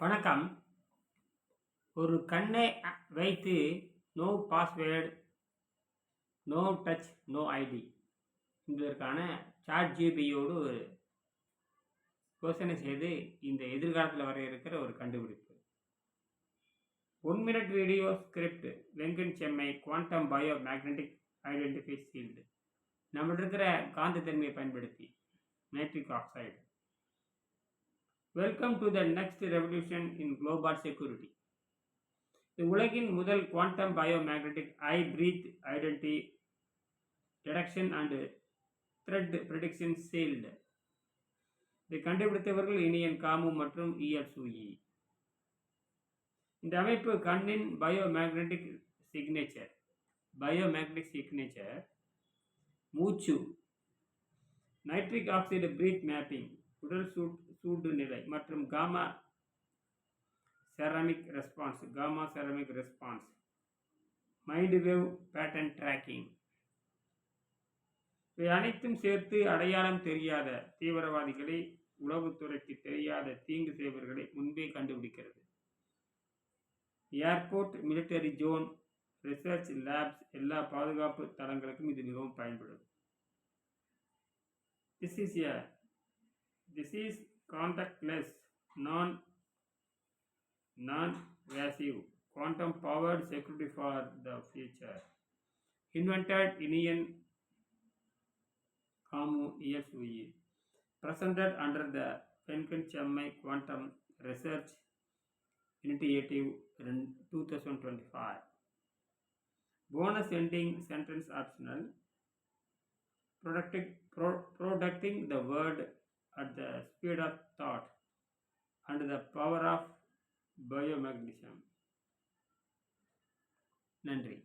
வணக்கம். ஒரு கண்ணை வைத்து no password no touch no ID என்பதற்கான சாட் ஜிபியோடு ஒரு யோசனை செய்து இந்த எதிர்காலத்தில் வர இருக்கிற ஒரு கண்டுபிடிப்பு. ஒன் மினிட் வீடியோ ஸ்கிரிப்ட் வெங்கன் செம்மை quantum bio magnetic identify field நம்மள்ட்ட இருக்கிற காந்த தன்மையை பயன்படுத்தி nitric oxide welcome to the next revolution in global security உலகின் முதல் quantum biomagnetic eye breath identity detection and threat prediction shield இதை கண்டுபிடித்தவர்கள் இனியன் காமு மற்றும் இஎல் இந்த அமைப்பு கண்ணின் பயோமேக்னெட்டிக் சிக்னேச்சர் பயோ சிக்னேச்சர் மூச்சு. நைட்ரிக் ஆக்சைடு பிரீத் மேப்பிங் உடல் சூட் சூடு நிலை மற்றும் gamma ceramic response gamma ceramic response mind wave pattern tracking இவை அனைத்தும் சேர்த்து அடையாளம் தெரியாத தீவிரவாதிகளை உளவுத்துறைக்கு தெரியாத தீங்கு செய்பவர்களை முன்பே கண்டுபிடிக்கிறது. Airport military zone research labs எல்லா பாதுகாப்பு தளங்களுக்கும் இது மிகவும் பயன்படும் this is a this is contactless non non-invasive. Quantum powered security for the future. Invented in indian kamu esue presented under the Penkin Chennai Quantum Research Initiative in 2025 bonus ending sentence optional. Protecting, pro, protecting the word at the speed of thought and the power of biomagnetism நன்றி